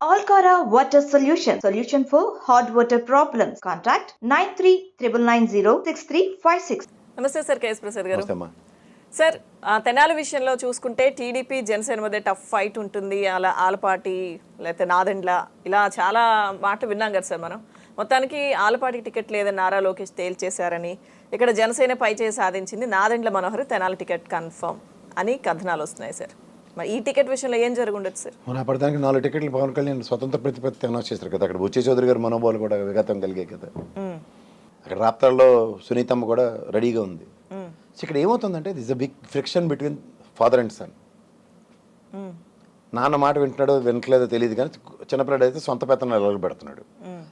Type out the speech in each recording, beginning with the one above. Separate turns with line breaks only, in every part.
Alcara Water Solution. Solution for hot water problems. Contact 9399063556.
నమస్తే sir KS Prasad గారు sir Tenali విషయంలో చూసుకుంటే టీడీపీ జనసేన మధ్య టఫ్ ఫైట్ ఉంటుంది అలా ఆలపాటి లేకపోతే నాదెండ్ల ఇలా చాలా మాట విన్నాం కదా సార్ మనం మొత్తానికి ఆలపాటికి టికెట్ లేదని నారా లోకేష్ తేల్చేశారని ఇక్కడ జనసేన పై చేసి సాధించింది నాదెండ్ల మనోహర్ తెనాలి టికెట్ కన్ఫర్మ్ అని కథనాలు వస్తున్నాయి సార్ మరి ఈ టికెట్ విషయంలో ఏం జరుగుండొచ్చు సార్
మన అప్పటిదానికి నాలుగు టికెట్లు పవన్ కళ్యాణ్ స్వతంత్ర ప్రతిపత్తి అనౌన్స్ చేస్తారు కదా అక్కడ బుచ్చే చౌదరి గారు మనోభావాలు కూడా విగతం కలిగాయి కదా. అక్కడ రాప్తాల్లో సునీతమ్మ కూడా రెడీగా ఉంది. సో ఇక్కడ ఏమవుతుందంటే this a big friction between father and son. నాన్న మాట వింటున్నాడో వినట్లేదో తెలియదు కానీ చిన్నపిల్లడు అయితే సొంత పెత్తనాలు ఎలాగ పెడుతున్నాడు.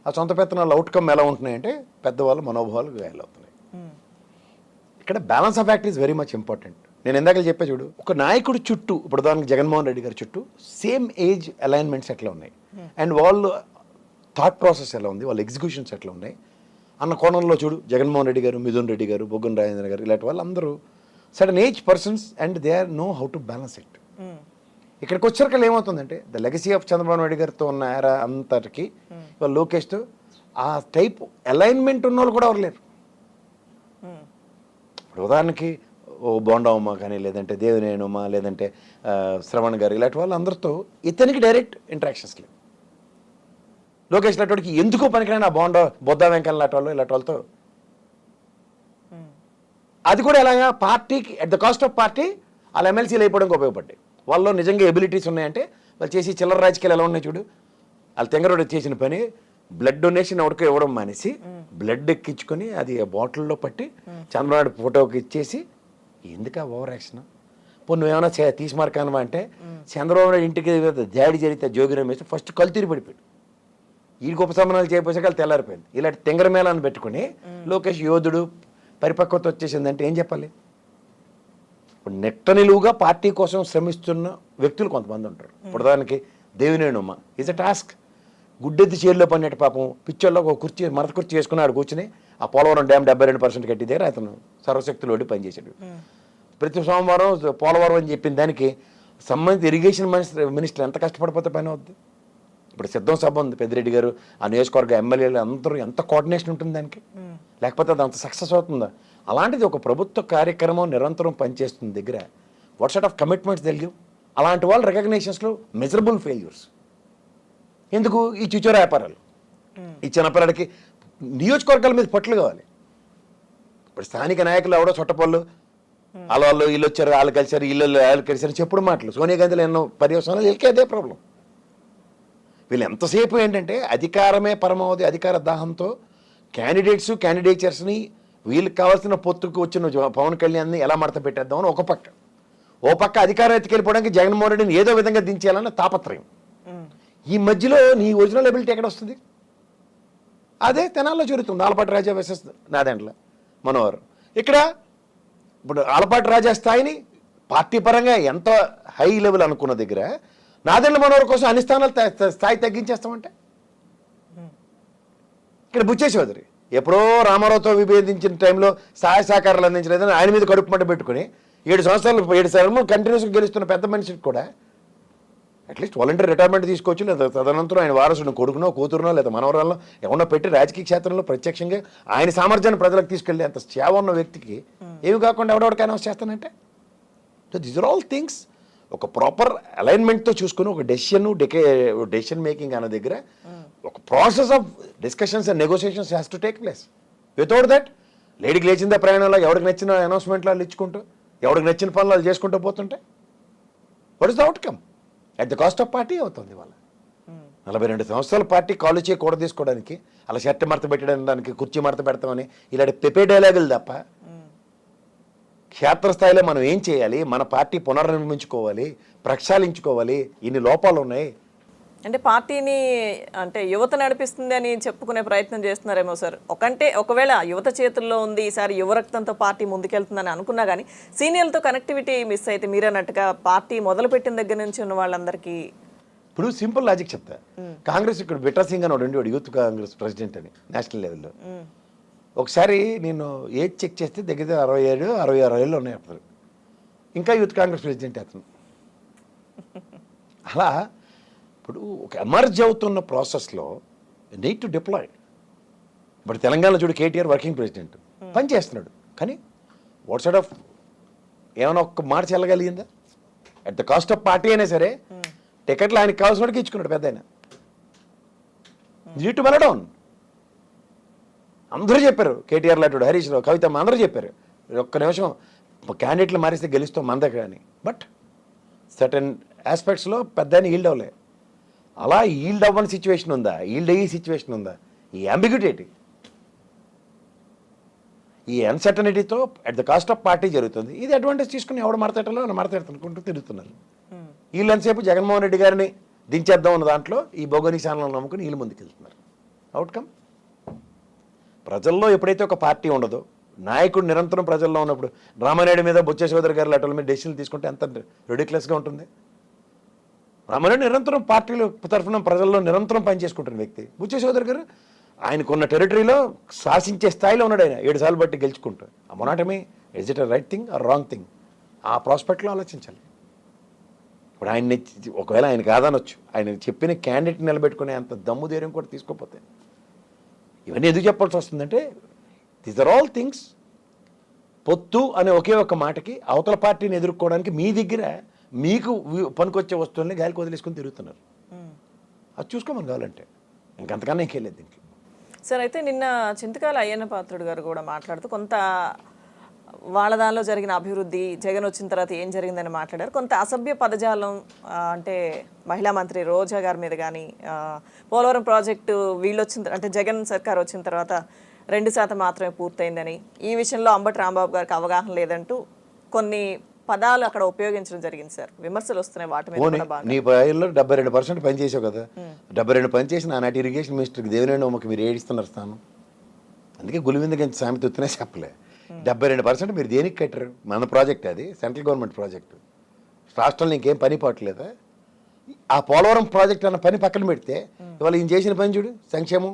ఆ సొంత పెత్తనాలు అవుట్కమ్ ఎలా ఉంటున్నాయంటే పెద్దవాళ్ళ మనోభావాలు
మ్మ్.
ఇక్కడ balance of act is very much important నేను ఇందాక చెప్పే చూడు ఒక నాయకుడు చుట్టూ ఇప్పుడు దానికి జగన్మోహన్ రెడ్డి గారి చుట్టూ సేమ్ ఏజ్ అలైన్మెంట్స్ ఎట్లా ఉన్నాయి? అండ్ వాళ్ళు థాట్ ప్రాసెస్ ఎలా ఉంది? వాళ్ళ ఎగ్జిక్యూషన్స్ ఎట్లా ఉన్నాయి? అన్న కోణంలో చూడు జగన్మోహన్ రెడ్డి గారు మిథున్ రెడ్డి గారు బొగ్గన్ రాజేంద్ర గారు ఇలాంటి వాళ్ళందరూ sudden age persons and they are know how to balance it. ఇక్కడికి వచ్చాక ఏమవుతుందంటే the legacy of Chandrababu Naidu గారితో ఉన్న era అంతటికి ఇవాళ లోకేష్తో ఆ టైప్ అలైన్మెంట్ ఉన్న వాళ్ళు కూడా ఎవరు లేరు.
మ్మ్.
ఇప్పుడు ఉదాహరణకి ఓ బోండవమ్మ కానీ లేదంటే దేవినేనమ్మ లేదంటే శ్రవణ్ గారు ఇలాంటి వాళ్ళు అందరితో ఇతనికి డైరెక్ట్ ఇంటరాక్షన్స్ లేవు. లోకేష్ లాంటి ఎందుకో పనికిరాని ఆ బోండ బొద్ద వెంకన్న లాంటి వాళ్ళు ఇలాంటి వాళ్ళతో.
మ్మ్.
అది కూడా ఎలాగా పార్టీకి at the cost of party వాళ్ళ ఎమ్మెల్సీలు అయిపోవడానికి ఉపయోగపడ్డాయి. వాళ్ళు నిజంగా ఎబిలిటీస్ ఉన్నాయంటే వాళ్ళు చేసి చిల్లర రాజకీయాలు ఎలా ఉన్నాయి చూడు. వాళ్ళు తెంగరోడు చేసిన పని బ్లడ్ డొనేషన్ ఎవరికో ఇవ్వడం మానేసి బ్లడ్ ఎక్కించుకొని అది బాటిల్లో పట్టి చంద్రబాబు ఫోటోకి ఇచ్చేసి ఎందుకు ఓవర్ యాక్షన్? పోనీ నువ్వేమైనా చే- తీసి మార్కానవా అంటే చంద్రబాబు నాయుడు ఇంటికి జాడి జరిగితే జోగి రమేష్ ఫస్ట్ కల్తీరి పడిపోయాడు. ఈ ఉపశమనాలు చేయపోసాక వాళ్ళు తెల్లారిపోయింది ఇలాంటి తెంగర మేళాన్ని పెట్టుకుని లోకేష్ యోధుడు పరిపక్వత వచ్చేసిందంటే ఏం చెప్పాలి? ఇప్పుడు నెట్ట నిలువుగా పార్టీ కోసం శ్రమిస్తున్న వ్యక్తులు కొంతమంది ఉంటారు. ఇప్పుడు దానికి దేవినేనుమ్మ. ఇస్ అ టాస్క్ గుడ్డెత్తి చేరులో పడినట్టు పాపం పిచ్చోళ్ళలో ఒక కుర్చీ మరత కుర్చీ వేసుకుని ఆడు కూర్చుని ఆ పోలవరం డ్యామ్ డెబ్బై రెండు పర్సెంట్ కట్టి దగ్గర అతను సర్వశక్తులు పనిచేశాడు. ప్రతి సోమవారం పోలవరం అని చెప్పిన దానికి సంబంధిత ఇరిగేషన్ మినిస్టర్ మినిస్టర్ ఎంత కష్టపడిపోతే పని అవుద్ది? ఇప్పుడు సిద్ధం సభ ఉంది పెద్దిరెడ్డి గారు ఆ నియోజకవర్గ ఎమ్మెల్యేలు అందరూ ఎంత కోఆర్డినేషన్ ఉంటుంది దానికి? లేకపోతే అది అంత సక్సెస్ అవుతుందా? అలాంటిది ఒక ప్రభుత్వ కార్యక్రమం నిరంతరం పనిచేస్తుంది దగ్గర. వాట్ సెట్ ఆఫ్ కమిట్మెంట్స్ తెలియవు అలాంటి వాళ్ళు రికగ్నేషన్స్లో మెజరబుల్ ఫెయిల్యూర్స్ ఎందుకు ఈ చిచోర వ్యాపారాలు? ఈ చిన్నపిల్లడికి నియోజకవర్గాల మీద పట్లు కావాలి. ఇప్పుడు స్థానిక నాయకులు ఎవడో చుట్టపళ్ళు వాళ్ళ వాళ్ళు వీళ్ళు వచ్చారు వాళ్ళు కలిసారు వీళ్ళు వాళ్ళు కలిసారు చెప్పుడు మాటలు. సోనియా గాంధీలో ఎన్నో పర్యవసనాలు వీళ్ళకి అదే ప్రాబ్లం వీళ్ళు ఎంతసేపు ఏంటంటే అధికారమే పరమావధి అధికార దాహంతో క్యాండిడేట్స్ క్యాండిడేచర్స్ని వీళ్ళకి కావాల్సిన పొత్తుకు వచ్చిన పవన్ కళ్యాణ్ని ఎలా మడత పెట్టేద్దామని ఒక పక్క. ఓ పక్క అధికారం ఎత్తుకెళ్ళిపోవడానికి జగన్మోహన్ రెడ్డిని ఏదో విధంగా దించేయాలన్న తాపత్రయం. ఈ మధ్యలో నీ ఒరిజినల్ ఎబిలిటీ ఎక్కడ వస్తుంది? అదే తెనాల్లో జరుగుతుంది. ఆలపాటి రాజా వెసెస్ నాదెండ్ల మనోహర్. ఇక్కడ ఇప్పుడు ఆలపాటి రాజా స్థాయిని పార్టీ పరంగా ఎంత హై లెవెల్ అనుకున్న దగ్గర నాదెండ్ల మనోహర్ కోసం అన్ని స్థానాలు స్థాయి తగ్గించేస్తామంటే? ఇక్కడ బుచ్చే చౌదరి ఎప్పుడో రామారావుతో విభేదించిన టైంలో సహాయ సహకారాలు అందించలేదని ఆయన మీద కడుపు మంట పెట్టుకుని ఏడు సంవత్సరాలు ఏడు సార్లు కంటిన్యూస్గా గెలుస్తున్న పెద్ద మనిషికి కూడా అట్లీస్ట్ వాలంటీర్ రిటైర్మెంట్ తీసుకోవచ్చు లేదా తదనంతరం ఆయన వారసుని కొడుకునో కూతురునో లేదా మనవరాలను ఎవరినో పెట్టి రాజకీయ క్షేత్రంలో ప్రత్యక్షంగా ఆయన సామర్థ్యాన్ని ప్రజలకు తీసుకెళ్ళి అంత సేవ ఉన్న వ్యక్తికి ఏమి కాకుండా ఎవడెవడికి అనౌన్స్ చేస్తానంటే? So these are all things ఒక ప్రాపర్ అలైన్మెంట్తో చూసుకుని ఒక డెసిషన్ డెకే డెసిషన్ మేకింగ్ అనే దగ్గర ఒక process of discussions and negotiations has to take place without that లేడీకి లేచిందా ప్రయాణంలో ఎవరికి నచ్చిన అనౌన్స్మెంట్లు వాళ్ళు ఇచ్చుకుంటూ ఎవరికి నచ్చిన పనులు వాళ్ళు చేసుకుంటూ పోతుంటే? What is the outcome at the cost of party అవుతుంది వాళ్ళ నలభై రెండు సంవత్సరాల పార్టీ కాలు చేయి కూడ తీసుకోవడానికి అలా షర్ట్ మడత పెట్టడానికి కుర్చీ మడత పెడతామని ఇలాంటి పెపే డైలాగులు తప్ప క్షేత్రస్థాయిలో మనం ఏం చేయాలి? మన పార్టీ పునర్నిర్మించుకోవాలి ప్రక్షాళించుకోవాలి ఇన్ని లోపాలు ఉన్నాయి
అంటే పార్టీని అంటే యువత నడిపిస్తుంది అని చెప్పుకునే ప్రయత్నం చేస్తున్నారేమో సార్. ఒకంటే ఒకవేళ యువత చేతుల్లో ఉంది ఈసారి యువ రక్తంతో పార్టీ ముందుకెళ్తుందని అనుకున్నా కానీ సీనియర్లతో కనెక్టివిటీ మిస్ అయితే మీరన్నట్టుగా పార్టీ మొదలుపెట్టిన దగ్గర నుంచి ఉన్న వాళ్ళందరికీ
ఇప్పుడు సింపుల్ లాజిక్ చెప్తా. కాంగ్రెస్ ఇక్కడ బిట్రా సింగ్ అని వాడు ఉండేవాడు యూత్ కాంగ్రెస్ ప్రెసిడెంట్ అని నేషనల్ లెవెల్లో. ఒకసారి నేను ఏజ్ చెక్ చేస్తే దగ్గర దగ్గర అరవై ఏడు అరవై ఆరు ఏళ్ళు ఉన్నాయి అప్పుడు. ఇంకా యూత్ కాంగ్రెస్ ప్రెసిడెంట్ అతను. అలా ఇప్పుడు ఒక ఎమర్జ్ అవుతున్న ప్రాసెస్లో నీడ్ టు డిప్లాయ్ ఇప్పుడు తెలంగాణ చూడు కేటీఆర్ వర్కింగ్ ప్రెసిడెంట్. పని చేస్తున్నాడు. కానీ వాట్ సైడ్ ఆఫ్ ఏమైనా ఒక్క మాట చెల్లగలిగిందా? At the cost of party అయినా సరే టికెట్లు ఆయనకి కావాల్సిన వాడికి ఇచ్చుకున్నాడు పెద్ద ఆయన. టు వెళ్ళడం అందరూ చెప్పారు కేటీఆర్ లాంటి హరీష్ రావు కవితమ్మ అందరూ చెప్పారు. ఒక్క నిమిషం క్యాండిడేట్లు మారిస్తే గెలుస్తాం మంద కానీ బట్ సర్టన్ ఆస్పెక్ట్స్లో పెద్ద ఈల్డ్ అవ్వలే. అలా ఈల్డ్ అవ్వని సిచ్యువేషన్ ఉందా? ఈల్డ్ అయ్యే సిచ్యువేషన్ ఉందా? ఈ అంబిగ్యూటేటి ఈ అన్సర్టనిటీతో at the cost of party జరుగుతుంది. ఇది అడ్వాంటేజ్ తీసుకుని ఎవడు మడతెట్టలో మడతెట్టుకుంటూ తిరుగుతున్నారు. వీళ్ళు ఎంతసేపు జగన్మోహన్ రెడ్డి గారిని దించేద్దాం ఉన్న దాంట్లో ఈ బొగని ఛానల్ నమ్ముకుని వీళ్ళు ముందుకెళ్తున్నారు. అవుట్కమ్ ప్రజల్లో ఎప్పుడైతే ఒక పార్టీ ఉండదో నాయకుడు నిరంతరం ప్రజల్లో ఉన్నప్పుడు రామానాయుడు మీద బొచ్చ సోదరి గారి లెటర్ల మీద డెసిషన్లు తీసుకుంటే ఎంత రెడిక్లెస్గా ఉంటుంది. రమణ నిరంతరం పార్టీలు తరఫున ప్రజల్లో నిరంతరం పనిచేసుకుంటున్న వ్యక్తి. బుచ్చ సోదరి గారు ఆయనకున్న టెరిటరీలో శాసించే స్థాయిలో ఉన్నాడు ఆయన. ఏడు సార్లు బట్టి గెలుచుకుంటూ. మొనాటమే is it a right thing or wrong thing ఆ ప్రాస్పెక్ట్లో ఆలోచించాలి. ఇప్పుడు ఆయన్ని ఒకవేళ ఆయన కాదనొచ్చు. ఆయన చెప్పిన క్యాండిడేట్ నిలబెట్టుకునే అంత దమ్ము ధైర్యం కూడా తీసుకోపోతే ఇవన్నీ ఎందుకు చెప్పాల్సి వస్తుందంటే దీస్ ఆర్ ఆల్ థింగ్స్ పొత్తు అనే ఒకే ఒక మాటకి అవతల పార్టీని ఎదుర్కోవడానికి మీ దగ్గర మీకు పనికొచ్చే వస్తువుల్ని గాలికి వదిలేసుకొని తిరుగుతున్నారు. అది చూసుకోమని కావాలంటే. ఇంకంతకన్నా ఇంకెళ్ళేది దీనికి.
సార్ అయితే నిన్న చింతకాల అయ్యన్న పాత్రుడు గారు కూడా మాట్లాడుతూ కొంత వాళ్ళ దానిలో జరిగిన అభివృద్ధి జగన్ వచ్చిన తర్వాత ఏం జరిగిందని మాట్లాడారు. కొంత అసభ్య పదజాలం అంటే మహిళా మంత్రి రోజా గారి మీద కానీ పోలవరం ప్రాజెక్టు వీళ్ళు వచ్చిన అంటే జగన్ సర్కార్ వచ్చిన తర్వాత రెండు శాతం మాత్రమే పూర్తయిందని ఈ విషయంలో అంబటి రాంబాబు గారికి అవగాహన లేదంటూ కొన్ని పదాలు అక్కడ ఉపయోగించడం జరిగింది సార్. విమర్శలు వస్తున్నాయి వాటి మీద
నీ పైల్లో డెబ్బై రెండు పర్సెంట్ పని చేసావు కదా. డెబ్బై రెండు పని చేసి ఆనాటి ఇరిగేషన్ మినిస్టర్కి దేవినేని ఉమ్మకి మీరు ఏడిస్తున్నారు స్థానం? అందుకే గులివింద గంచి సామెత ఉత్తనే చెప్పలే. డెబ్బై రెండు పర్సెంట్ మీరు దేనికి కట్టారు? మన ప్రాజెక్ట్ అది సెంట్రల్ గవర్నమెంట్ ప్రాజెక్ట్ రాష్ట్రంలో ఇంకేం పని పోవట్లేదా ఆ పోలవరం ప్రాజెక్ట్ అన్న పని పక్కన పెడితే ఇవాళ ఈయన చేసిన పని చూడు సంక్షేమం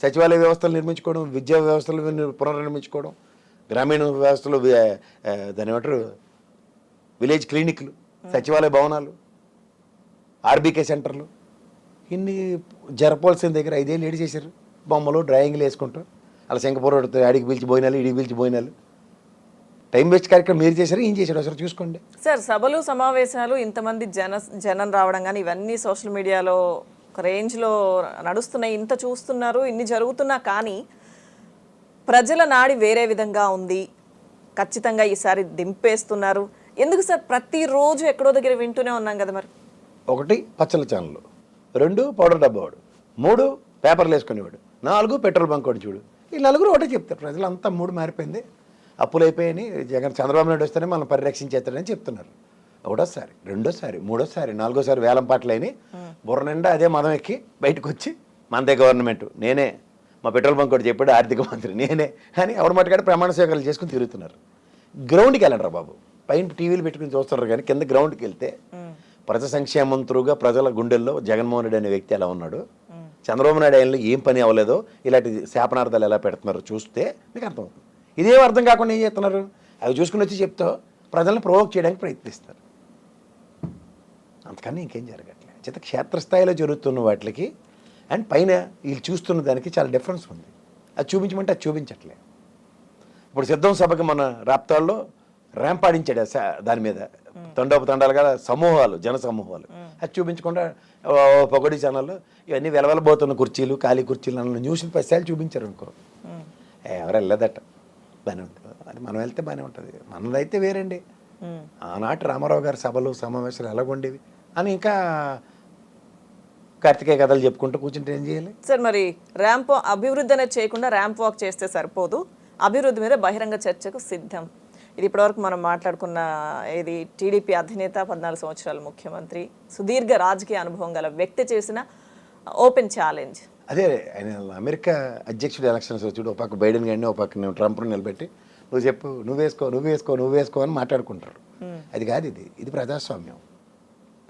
సచివాలయ వ్యవస్థలు నిర్మించుకోవడం విద్యా వ్యవస్థలు నిర్- పునర్నిర్మించుకోవడం గ్రామీణ వ్యవస్థలు దాని ఏమంటారు? విలేజ్ క్లినిక్లు సచివాలయ భవనాలు ఆర్బీకే సెంటర్లు ఇన్ని జరపాల్సిన దగ్గర ఐదేళ్ళు ఏడు చేశారు. బొమ్మలు డ్రాయింగ్లు వేసుకుంటూ అలా సింగపూర్ అడిగి పిలిచి పోయినాలు ఇడికి పిలిచి పోయినాలు టైం వేస్ట్ కార్యక్రమం మీరు చేశారు ఏం చేశారు ఒకసారి చూసుకోండి.
సార్ సభలు సమావేశాలు ఇంతమంది జన జనం రావడం కానీ ఇవన్నీ సోషల్ మీడియాలో ఒక రేంజ్లో నడుస్తున్నాయి. ఇంత చూస్తున్నారు ఇన్ని జరుగుతున్నా కానీ ప్రజల నాడి వేరే విధంగా ఉంది. ఖచ్చితంగా ఈసారి దింపేస్తున్నారు. ఎందుకు సార్ ప్రతిరోజు ఎక్కడో దగ్గర వింటూనే ఉన్నాం కదా మరి?
ఒకటి పచ్చల ఛానల్ రెండు పౌడర్ డబ్బావాడు మూడు పేపర్లు వేసుకునేవాడు. నాలుగు పెట్రోల్ బంక్ వాడు చూడు. ఈ నలుగురు ఒకటే చెప్తారు. ప్రజలంతా మూడు మారిపోయింది. అప్పులు అయిపోయాయని జగన్ చంద్రబాబు నాయుడు వస్తేనే మనం పరిరక్షించేస్తాడని చెప్తున్నారు. ఒకటోసారి రెండోసారి మూడోసారి నాలుగోసారి వేలం పాటలైన బుర్ర నిండా అదే మదం ఎక్కి బయటకు వచ్చి మనదే గవర్నమెంట్ నేనే. మా పెట్రోల్ బంక్ కూడా చెప్పాడు ఆర్థిక మంత్రి నేనే. అని ఎవరి మట్టుకాడ ప్రమాణ స్వీకారాలు చేసుకుని తిరుగుతున్నారు. గ్రౌండ్కి వెళ్ళండి బాబు. పైన టీవీలు పెట్టుకుని చూస్తున్నారు కానీ కింద గ్రౌండ్కి వెళ్తే ప్రజా సంక్షేమంతురుగా ప్రజల గుండెల్లో జగన్మోహన్ రెడ్డి అనే వ్యక్తి ఎలా ఉన్నాడు. చంద్రబాబు నాయుడు ఆయనలో ఏం పని అవ్వలేదో ఇలాంటి శాపనార్థాలు ఎలా పెడుతున్నారో చూస్తే మీకు అర్థమవుతుంది. ఇదేం అర్థం కాకుండా ఏం చేస్తున్నారు? అవి చూసుకుని వచ్చి చెప్తా ప్రజలను ప్రొవోక్ చేయడానికి ప్రయత్నిస్తారు. అంతకన్నా ఇంకేం జరగట్లే. చేత క్షేత్రస్థాయిలో జరుగుతున్న వాటికి అండ్ పైన వీళ్ళు చూస్తున్న దానికి చాలా డిఫరెన్స్ ఉంది. అది చూపించమంటే అది చూపించట్లే. ఇప్పుడు సిద్ధం సభకి మన రాప్తాల్లో ర్యాంప్ ఆడించాడు ఆ సా- దాని మీద. తండోప తండాలుగా సమూహాలు జన సమూహాలు. అది చూపించకుండా పొగడి ఛానల్లో ఇవన్నీ వెలవెలబోతున్న కుర్చీలు ఖాళీ కుర్చీలు అన్న న్యూస్లు పైసలు చూపించారు అనుకో. ఎవరు వెళ్ళదట బాగానే ఉంటుంది. అది మనం వెళ్తే బాగానే ఉంటుంది. మనదైతే వేరండి. ఆనాటి రామారావు గారి సభలు సమావేశాలు ఎలాగుండేవి? అని ఇంకా కార్తికేయ కథలు చెప్పుకుంటూ కూర్చుంటే ఏం చేయాలి?
సార్ మరి ర్యాంప్ అభివృద్ధి అనేది చేయకుండా ర్యాంప్ వాక్ చేస్తే సరిపోదు. అభివృద్ధి మీద బహిరంగ చర్చకు సిద్ధం. ఇది ఇప్పటివరకు మనం మాట్లాడుకున్న ఇది టీడీపీ అధినేత పద్నాలుగు సంవత్సరాల ముఖ్యమంత్రి సుదీర్ఘ రాజకీయ అనుభవం గల వ్యక్తి చేసిన ఓపెన్ ఛాలెంజ్.
అదే ఆయన అమెరికా అధ్యక్షుడు ఎలక్షన్స్ వచ్చాడు ఒక పక్క బైడెన్ గారిని ఒక పక్క నేను ట్రంప్ను నిలబెట్టి నువ్వు చెప్పు నువ్వు వేసుకో నువ్వు వేసుకో నువ్వు వేసుకో అని మాట్లాడుకుంటారు. అది కాదు ఇది. ఇది ప్రజాస్వామ్యం.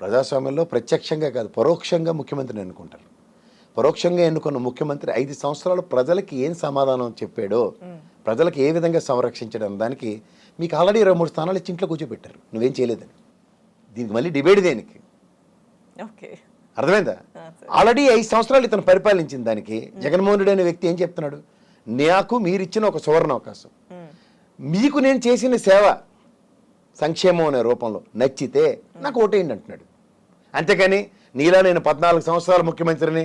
ప్రజాస్వామ్యంలో ప్రత్యక్షంగా కాదు పరోక్షంగా ముఖ్యమంత్రిని ఎన్నుకుంటారు. పరోక్షంగా ఎన్నుకున్న ముఖ్యమంత్రి ఐదు సంవత్సరాలు ప్రజలకి ఏం సమాధానం చెప్పాడో ప్రజలకు ఏ విధంగా సంరక్షించడం దానికి మీకు ఆల్రెడీ ఇరవై మూడు స్థానాలు ఇచ్చి ఇంట్లో కూర్చోబెట్టారు. నువ్వేం చేయలేదని. దీనికి మళ్ళీ డిబేట్ దేనికి?
ఓకే.
అర్థమైందా? ఆల్రెడీ ఐదు సంవత్సరాలు ఇతను పరిపాలించిన దానికి జగన్మోహన్ రెడ్డి అనే వ్యక్తి ఏం చెప్తున్నాడు? నాకు మీరు ఇచ్చిన ఒక సువర్ణ అవకాశం. మీకు నేను చేసిన సేవ సంక్షేమం అనే రూపంలో నచ్చితే నాకు ఓటేయండి అంటున్నాడు. అంతేకాని నీలా నేను పద్నాలుగు సంవత్సరాల ముఖ్యమంత్రిని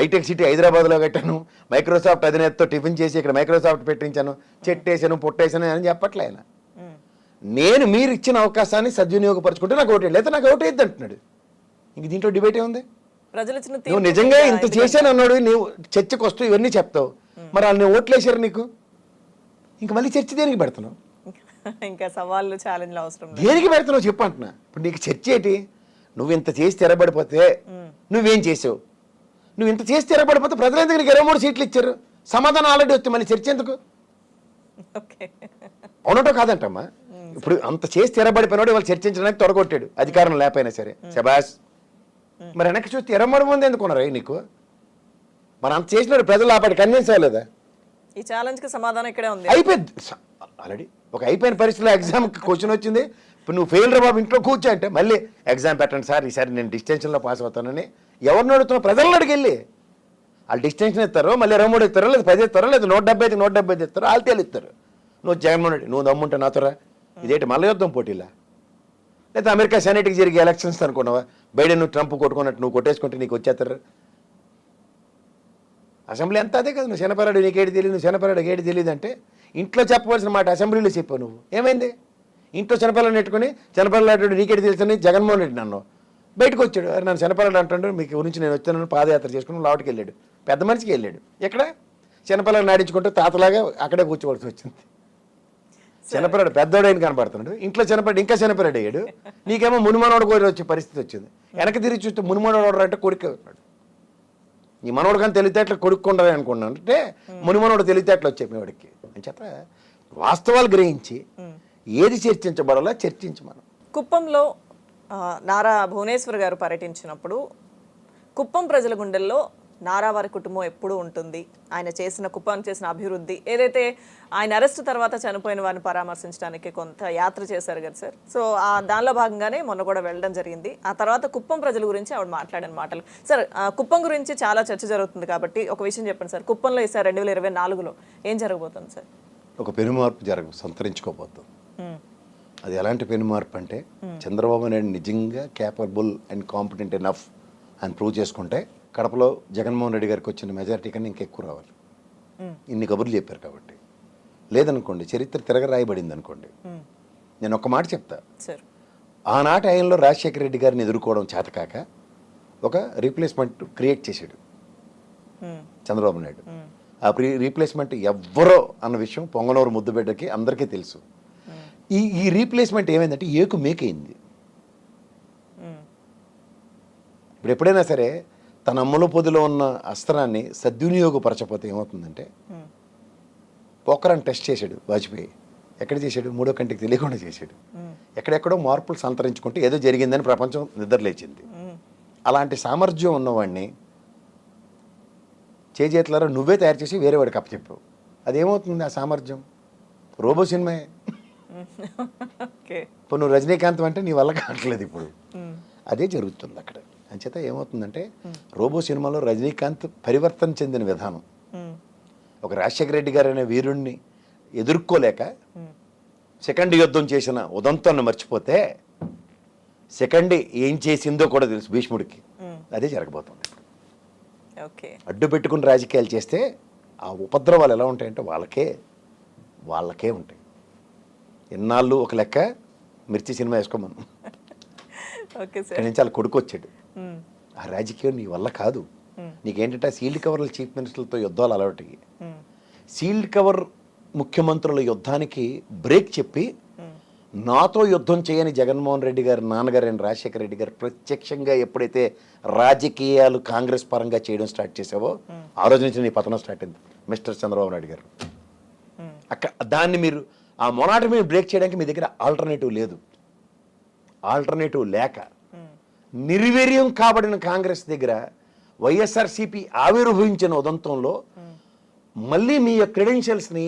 హైటెక్ సిటీ హైదరాబాద్లో కట్టాను మైక్రోసాఫ్ట్ అధినేతతో టిఫిన్ చేసి ఇక్కడ మైక్రోసాఫ్ట్ పెట్టించాను చెట్టేసాను పొట్టేసాను అని చెప్పట్లే ఆయన. నేను మీరు ఇచ్చిన అవకాశాన్ని సద్వినియోగపరచుకుంటే నాకు ఓటేయండి లేదా నాకు ఓటేయద్దు అంటున్నాడు. ఇంక దీంట్లో డిబేట్ ఏముంది? నువ్వు నిజంగా ఇంత చేశాను అన్నాడు నువ్వు చర్చకు వస్తూ ఇవన్నీ చెప్తావు. మరి వాళ్ళు ఓట్లేశారు నీకు? ఇంక మళ్ళీ చర్చ దేనికి పెడుతున్నావు?
ఇంకా సవాళ్ళు ఛాలెంజ్లు అవసరం
దేనికి పెడుతున్నావు చెప్పు అంటున్నా. ఇప్పుడు నీకు చర్చ ఏంటి? నువ్వు ఇంత చేసి తెరబడిపోతే నువ్వేం చేసావు? నువ్వు ఇంత చేసి తెరబడిపోతే ప్రజల దగ్గరికి ఇరవై మూడు సీట్లు ఇచ్చారు? సమాధానం ఆల్రెడీ వస్తే మళ్ళీ చర్చ ఎందుకు? అవునటో కాదంటమ్మా. ఇప్పుడు అంత చేసి తెరబడిపోయినాడు వాళ్ళు చర్చించడానికి తొడగొట్టాడు. అధికారం లేకపోయినా సరే. శబాస్ మరి వెనక్కి చూస్తే ఇరవై మూడు మంది ఎందుకున్నారు నీకు? మరి అంత చేసినాడు ప్రజలు ఆపాటి కన్విన్స్ అవ్వలేదా
ఈ ఛాలెంజ్కి సమాధానం ఇక్కడే ఉంది.
అయిపోయింది. ఆల్రెడీ ఒక అయిపోయిన పరిస్థితిలో ఎగ్జామ్ క్వశ్చన్ వచ్చింది. ఇప్పుడు నువ్వు ఫెయిల్ రా బాబు ఇంట్లో కూర్చో అంటే మళ్ళీ ఎగ్జామ్ పెట్టండి సార్ ఈసారి నేను డిస్టెన్షన్లో పాస్ అవుతానని ఎవరిని అడుగుతున్నావు ప్రజలను అడిగి వెళ్ళి. వాళ్ళు డిస్టెన్షన్ ఇస్తారో మళ్ళీ ఇరవై మూడు ఇస్తారో లేదా పది ఇస్తారో లేదా నూట డెబ్బై ఐదు నూట డెబ్బై ఐదు ఇస్తారో వాళ్ళు తేలిస్తారు నువ్వు జగన్మోహన్ రెడ్డి నువ్వు దమ్ముంటే నాతోరా? ఇదేంటి మల్ల యుద్ధం పోటీలా? లేదా అమెరికా సెనేట్కి జరిగే ఎలక్షన్స్ అనుకున్నావా? బైడెన్ నువ్వు ట్రంప్ కొట్టుకున్నట్టు నువ్వు కొట్టేసుకుంటే నీకు వచ్చేస్తారు. అసెంబ్లీ అంతా అదే కదా నువ్వు శనపరాడు నీకేటి తెలియదు నువ్వు శనపరాడు ఏటి తెలియదు అంటే ఇంట్లో చెప్పవలసిన మాట అసెంబ్లీలో చెప్పావు నువ్వు. ఏమైంది? ఇంట్లో శనపల్లని నెట్టుకుని శనపరాడు నీకేటి తెలుసని జగన్మోహన్ రెడ్డి నన్ను బయటకు వచ్చాడు. అరే నన్ను శనపరాడు అంటాడు మీకు గురించి నేను వచ్చాను పాదయాత్ర చేసుకుని లోటుకి వెళ్ళాడు. పెద్ద మనిషికి వెళ్ళాడు. ఎక్కడ? శనపల్లని నాడించుకుంటూ తాతలాగా అక్కడే కూర్చోవలసి వచ్చింది. శనపరాడు పెద్దోడైన కనబడుతున్నాడు ఇంట్లో శనపరాడు ఇంకా శనపరాడు అయ్యాడు. నీకేమో మునిమనోడు కోరి వచ్చే పరిస్థితి వచ్చింది. వెనక తిరిగి చూస్తే మునిమనోడు అంటే కొడుకే. ఉన్నాడు నీ మనోడు కానీ తెలివితేటలు కొడుకుండదు అనుకున్నాను అంటే మునిమనోడు తెలివితేటలు వచ్చాయి మీ వాడికి. అని చేత వాస్తవాలు గ్రహించి ఏది చర్చించబడాలో చర్చించి మనం.
కుప్పంలో నారా భువనేశ్వర్ గారు పర్యటించినప్పుడు కుప్పం ప్రజల గుండెల్లో నారా వారి కుటుంబం ఎప్పుడూ ఉంటుంది. ఆయన చేసిన కుప్పం చేసిన అభివృద్ధి. ఏదైతే ఆయన అరెస్ట్ తర్వాత చనిపోయిన వారిని పరామర్శించడానికి కొంత యాత్ర చేశారు కదా సార్? సో ఆ దానిలో భాగంగానే మొన్న కూడా వెళ్ళడం జరిగింది. ఆ తర్వాత కుప్పం ప్రజల గురించి ఆవిడ మాట్లాడిన మాటలు. సార్ కుప్పం గురించి చాలా చర్చ జరుగుతుంది కాబట్టి ఒక విషయం చెప్పండి సార్. కుప్పంలో ఈసారి రెండు వేల ఇరవై నాలుగులో ఏం జరగబోతుంది సార్?
ఒక పెనుమార్పు జరగ సంతరించుకోబోతాం అది ఎలాంటి పెనుమార్పు అంటే చంద్రబాబు నాయుడు నిజంగా క్యాపబుల్ అండ్ కాంపిటెంట్ ఎనఫ్ అని ప్రూవ్ చేసుకుంటే కడపలో జగన్మోహన్ రెడ్డి గారికి వచ్చిన మెజారిటీ కన్నా ఇంకెక్కువ రావాలి. ఇన్ని కబుర్లు చెప్పారు కాబట్టి. లేదనుకోండి చరిత్ర తిరగ రాయబడింది అనుకోండి నేను ఒక మాట చెప్తా.
సార్.
ఆనాటి ఆయనలో రాజశేఖర రెడ్డి గారిని ఎదుర్కోవడం చేతకాక ఒక రీప్లేస్మెంట్ క్రియేట్ చేశాడు. చంద్రబాబు నాయుడు. ఆ రీప్లేస్మెంట్ ఎవ్వరో అన్న విషయం పొంగనూరు ముద్దుబిడ్డకి అందరికీ తెలుసు. ఈ ఈ రీప్లేస్మెంట్ ఏమైందంటే ఏకు మేకైంది. ఇప్పుడు ఎప్పుడైనా సరే తన అమ్మల పొదిలో ఉన్న అస్త్రాన్ని సద్వినియోగపరచకపోతే ఏమవుతుందంటే పోకరాన్ని టెస్ట్ చేశాడు వాజ్పేయి. ఎక్కడ చేశాడు? మూడో కంటికి తెలియకుండా చేశాడు. ఎక్కడెక్కడో మార్పులు సంతరించుకుంటే ఏదో జరిగిందని ప్రపంచం నిద్రలేచింది అలాంటి సామర్థ్యం ఉన్నవాడిని చేజేతులారా నువ్వే తయారు చేసి వేరే వాడికి అప్పచెప్పావు. అదేమవుతుంది ఆ సామర్థ్యం? రోబో సినిమాయే.
ఓకే.
ఇప్పుడు నువ్వు రజనీకాంత్ అంటే నీ వల్ల కావట్లేదు ఇప్పుడు. అదే జరుగుతుంది అక్కడ. అంచేత ఏమవుతుందంటే రోబో సినిమాలో రజనీకాంత్ పరివర్తన చెందిన విధానం. ఒక రాజశేఖర రెడ్డి గారు అనే వీరుణ్ణి ఎదుర్కోలేక సెకండ్ యుద్ధం చేసిన ఉదంతాన్ని మర్చిపోతే సెకండ్ ఏం చేసిందో కూడా తెలుసు భీష్ముడికి. అదే జరగబోతుంది. అడ్డు పెట్టుకుని రాజకీయాలు చేస్తే ఆ ఉపద్రవాలు ఎలా ఉంటాయంటే వాళ్ళకే వాళ్ళకే ఉంటాయి. ఎన్నాళ్ళు ఒక లెక్క మిర్చి సినిమా వేసుకోమను. ఇక్కడి నుంచి వాళ్ళ కొడుకు వచ్చాడు. ఆ రాజకీయం నీ వల్ల కాదు. నీకేంటంటే ఆ సీల్డ్ కవర్ల చీఫ్ మినిస్టర్లతో యుద్ధాలు అలవాటు సీల్డ్ కవర్ ముఖ్యమంత్రుల యుద్ధానికి బ్రేక్ చెప్పి నాతో యుద్ధం చేయని జగన్మోహన్ రెడ్డి గారు నాన్నగారు అండ్ రాజశేఖర రెడ్డి గారు ప్రత్యక్షంగా ఎప్పుడైతే రాజకీయాలు కాంగ్రెస్ పరంగా చేయడం స్టార్ట్ చేసావో ఆ రోజు నుంచి నీ పతనం స్టార్ట్ అయింది మిస్టర్ చంద్రబాబు నాయుడు గారు. అక్కడ దాన్ని మీరు ఆ మొనాట మీరు బ్రేక్ చేయడానికి మీ దగ్గర ఆల్టర్నేటివ్ లేదు. ఆల్టర్నేటివ్ లేక నిర్వీర్యం కాబడిన కాంగ్రెస్ దగ్గర వైఎస్ఆర్సీపీ ఆవిర్భవించిన ఉదంతంలో మళ్ళీ మీ యొక్క క్రెడెన్షియల్స్ని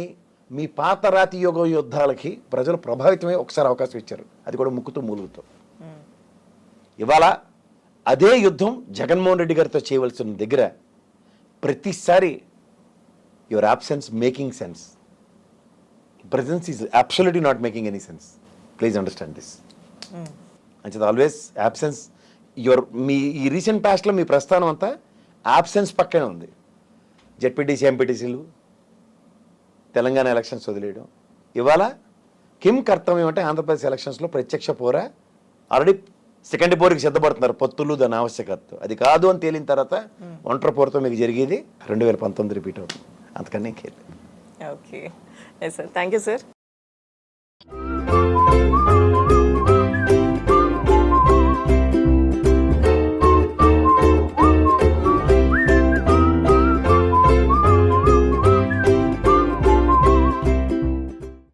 మీ పాత రాతి యోగ యుద్ధాలకి ప్రజలు ప్రభావితమై ఒకసారి అవకాశం ఇచ్చారు. అది కూడా ముక్కుతూ మూలుగుతూ. ఇవాళ అదే యుద్ధం జగన్మోహన్ రెడ్డి గారితో చేయవలసిన దగ్గర ప్రతిసారి your absence making sense presence is absolutely not making any sense please understand this అంచేది ఆల్వేస్ యాబ్సెన్స్ యువర్ మీ ఈ రీసెంట్ పాస్ట్లో మీ ప్రస్థానం అంతా యాబ్సెన్స్ పక్కనే ఉంది. జెడ్పీటీసీ ఎంపీటీసీలు తెలంగాణ ఎలక్షన్స్ వదిలేయడం. ఇవాళ కిమ్ కర్తవ్యం అంటే ఆంధ్రప్రదేశ్ ఎలక్షన్స్లో ప్రత్యక్ష పోరా. ఆల్రెడీ సెకండ్ పోరుకి సిద్ధపడుతున్నారు పొత్తులు దాని ఆవశ్యకత. అది కాదు అని తేలిన తర్వాత ఒంటరి పోరుతో మీకు జరిగేది రెండు వేల పంతొమ్మిది రిపీట్ అవుతుంది. అంతకన్నా ఇంకేది
okay. Sir thank you sir